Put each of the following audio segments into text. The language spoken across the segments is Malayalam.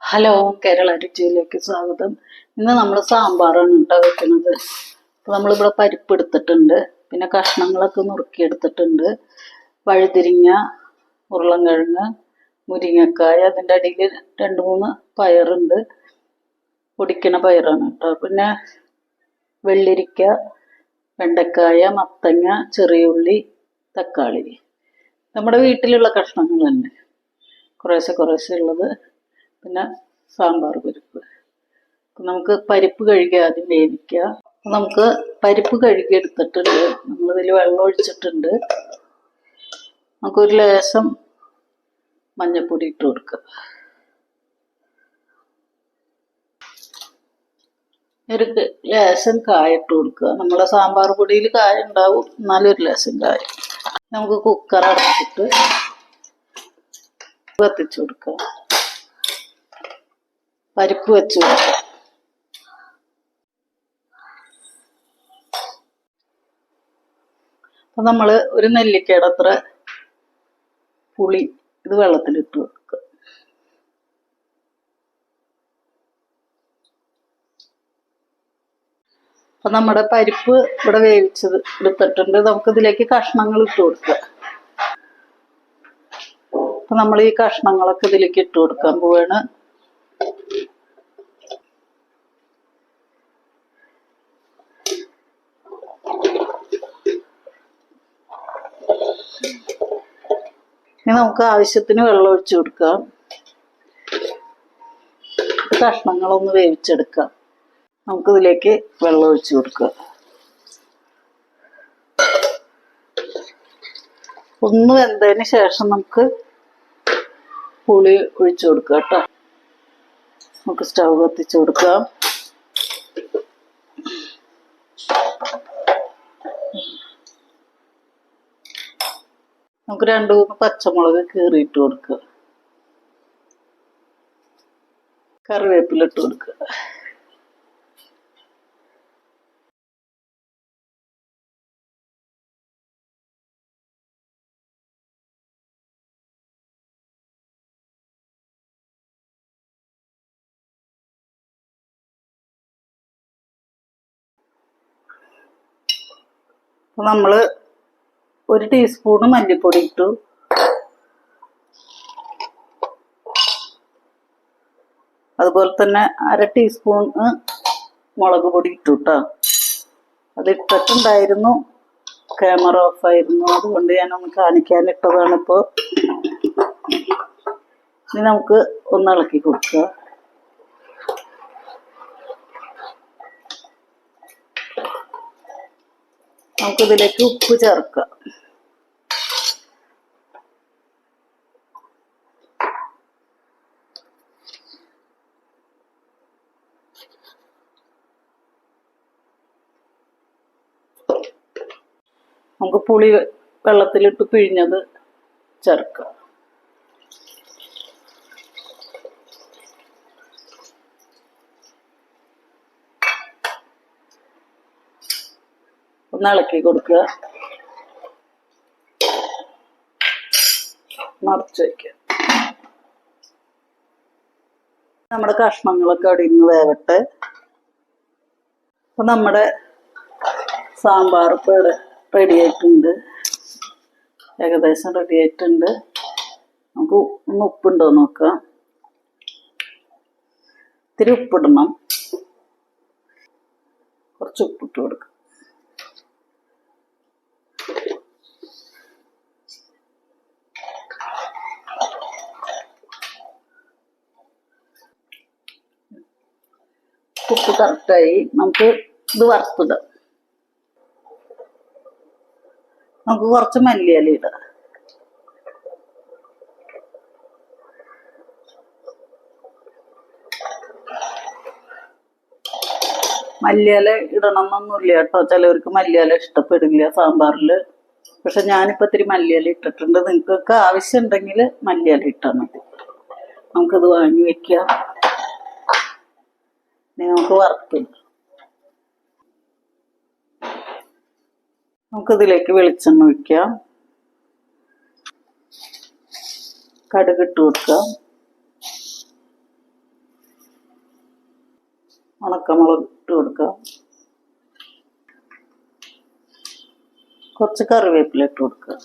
ഹലോ കേരള രുചിയിലേക്ക് സ്വാഗതം. ഇന്ന് നമ്മൾ സാമ്പാറാണ് കേട്ടോ വെക്കുന്നത്. അപ്പോൾ നമ്മളിവിടെ പരിപ്പ് എടുത്തിട്ടുണ്ട് പിന്നെ കഷ്ണങ്ങളൊക്കെ നുറുക്കിയെടുത്തിട്ടുണ്ട്. വഴുതിരിങ്ങ ഉരുളൻകിഴങ്ങ് മുരിങ്ങക്കായ അതിന്റെ അടിയിൽ രണ്ട് മൂന്ന് പയറുണ്ട്. പൊടിക്കണ പയറാണ് കേട്ടോ. പിന്നെ വെള്ളരിക്ക വെണ്ടക്കായ മത്തങ്ങ ചെറിയ ഉള്ളി തക്കാളി. നമ്മുടെ വീട്ടിലുള്ള കഷ്ണങ്ങൾ തന്നെ. കുറേശ്ശെ കുറേശ്ശെ ഉള്ളത് പിന്നെ സാമ്പാർ പരിപ്പ്. നമുക്ക് പരിപ്പ് കഴുകി ആദ്യം വേവിക്കുക. നമുക്ക് പരിപ്പ് കഴുകി എടുത്തിട്ടുണ്ട്. നമ്മളിതിൽ വെള്ളം ഒഴിച്ചിട്ടുണ്ട്. നമുക്കൊരു ലേശം മഞ്ഞൾപ്പൊടി ഇട്ട് കൊടുക്കുക ഒരു ലേശം കായ ഇട്ട് കൊടുക്കുക. നമ്മളെ സാമ്പാർ പൊടിയിൽ കായ ഉണ്ടാവും. എന്നാലും ഒരു ലേശം കായ. നമുക്ക് കുക്കർ അടച്ചിട്ട് കത്തിച്ചു കൊടുക്കുക പരിപ്പ് വെച്ച്. കൊടുക്കുക അപ്പൊ നമ്മൾ ഒരു നെല്ലിക്കയുടെ അത്ര പുളി ഇത് വെള്ളത്തിലിട്ട് വെക്കുക അപ്പൊ നമ്മുടെ പരിപ്പ് ഇവിടെ വേവിച്ചത് എടുത്തിട്ടുണ്ട്. നമുക്ക് ഇതിലേക്ക് കഷ്ണങ്ങൾ ഇട്ട് കൊടുക്കുക അപ്പൊ നമ്മൾ ഈ കഷ്ണങ്ങളൊക്കെ ഇതിലേക്ക് ഇട്ട് കൊടുക്കാൻ പോവാണ്. ഇനി നമുക്ക് ആവശ്യത്തിന് വെള്ളം ഒഴിച്ചു കൊടുക്കാം. കഷ്ണങ്ങളൊന്ന് വേവിച്ചെടുക്കാം. നമുക്കിതിലേക്ക് വെള്ളം ഒഴിച്ചു കൊടുക്കുക ഒന്ന് വെന്തതിന് ശേഷം നമുക്ക് പുളി ഒഴിച്ചു കൊടുക്കാം കേട്ടോ. നമുക്ക് സ്റ്റൗ കത്തിച്ചു കൊടുക്കാം. നമുക്ക് രണ്ട് മൂന്ന് പച്ചമുളക് കീറിയിട്ട് കൊടുക്കുക. കറിവേപ്പില ഇട്ട് കൊടുക്കുക. നമ്മൾ ഒരു ടീസ്പൂണ് മല്ലിപ്പൊടി ഇട്ടു. അതുപോലെ തന്നെ അര ടീസ്പൂണ് മുളക് പൊടി ഇട്ടു കേട്ടോ അത് ഇട്ടിട്ടുണ്ടായിരുന്നു. ക്യാമറ ഓഫായിരുന്നു അതുകൊണ്ട് ഞാനൊന്ന് കാണിക്കാൻ ഇട്ടതാണ് ഇനി നമുക്ക് ഒന്ന് ഇളക്കി കൊടുക്കുക നമുക്കിതിലേക്ക് ഉപ്പ് ചേർക്കുക. നമുക്ക് പുളി വെള്ളത്തിലിട്ട് പിഴിഞ്ഞത് ചേർക്കാം. ഒന്ന് ഇളക്കി കൊടുക്കുക. മറച്ചു വയ്ക്കുക നമ്മുടെ കഷ്ണങ്ങളൊക്കെ അവിടെ ഇന്ന് വേവട്ടെ. അപ്പൊ നമ്മുടെ സാമ്പാർ ഇപ്പോൾ ഇവിടെ റെഡി ആയിട്ടുണ്ട്. ഏകദേശം റെഡി ആയിട്ടുണ്ട്. നമുക്ക് ഒന്ന് ഉപ്പുണ്ടോ നോക്കാം. ഇത്തിരി ഉപ്പിടണം. കുറച്ച് ഉപ്പിട്ട് കൊടുക്കാം ഉപ്പ് കറക്റ്റായി നമുക്ക് ഇത് വറുത്തിടാം നമുക്ക് കുറച്ച് മല്ലിയില ഇടാം മല്ലിയില ഇടണം എന്നൊന്നുമില്ല കേട്ടോ. ചിലവർക്ക് മല്ലിയില ഇഷ്ടപ്പെടില്ല സാമ്പാറിൽ പക്ഷെ ഞാനിപ്പോൾ ഇത്തിരി മല്ലിയില ഇട്ടിട്ടുണ്ട്. നിങ്ങൾക്കൊക്കെ ആവശ്യം ഉണ്ടെങ്കിൽ മല്ലിയില ഇട്ടാൽ മതി. നമുക്കത് വാങ്ങി വെക്കാം. നമുക്ക് വറുത്തിടാം നമുക്കിതിലേക്ക് വെളിച്ചെണ്ണ ഒഴിക്കാം കടുക് ഇട്ട് കൊടുക്കാം ഉണക്കമുളക് ഇട്ട് കൊടുക്കാം കുറച്ച് കറിവേപ്പില ഇട്ട് കൊടുക്കുക.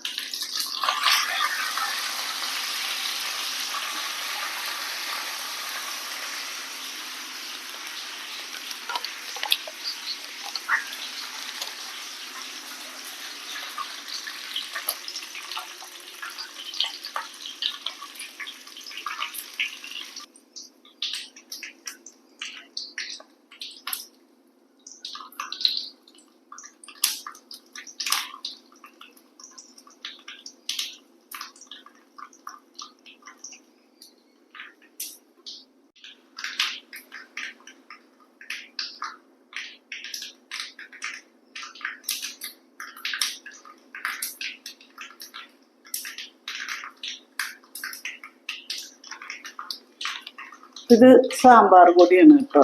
ഇത് സാമ്പാർ പൊടിയാണ് കേട്ടോ.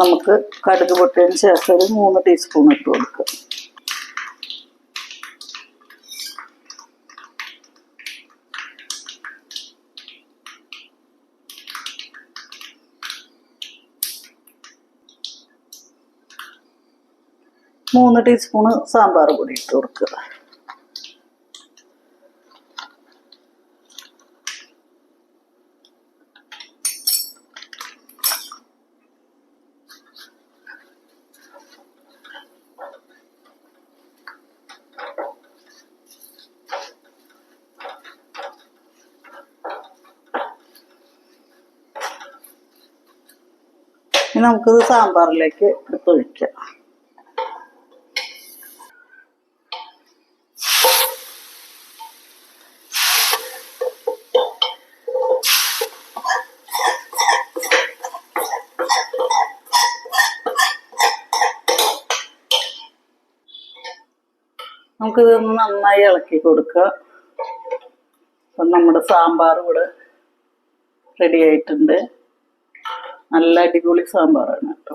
നമുക്ക് കടുക് പൊട്ടിയതിന് ശേഷം ഒരു മൂന്ന് ടീസ്പൂൺ ഇട്ട് കൊടുക്കുക. മൂന്ന് ടീസ്പൂണ് സാമ്പാർ പൊടി ഇട്ട് കൊടുക്കുക. ഇനി നമുക്കിത് സാമ്പാറിലേക്ക് എടുത്തൊഴിക്കാം നമുക്കിതൊന്ന് നന്നായി ഇളക്കി കൊടുക്കുക. അപ്പം നമ്മുടെ സാമ്പാർ ഇവിടെ റെഡി ആയിട്ടുണ്ട്. നല്ല അടിപൊളി സാമ്പാറാണ് കേട്ടോ.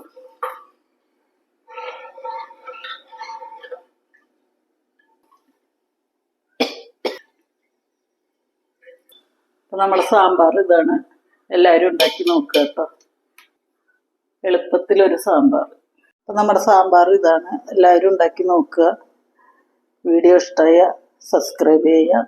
നമ്മുടെ സാമ്പാർ ഇതാണ്. എല്ലാവരും ഉണ്ടാക്കി നോക്കുക കേട്ടോ. എളുപ്പത്തിലൊരു സാമ്പാർ. അപ്പം നമ്മുടെ സാമ്പാർ ഇതാണ്. എല്ലാവരും ഉണ്ടാക്കി നോക്കുക. വീഡിയോ ഇഷ്ടമായ സബ്സ്ക്രൈബ് ചെയ്യുക.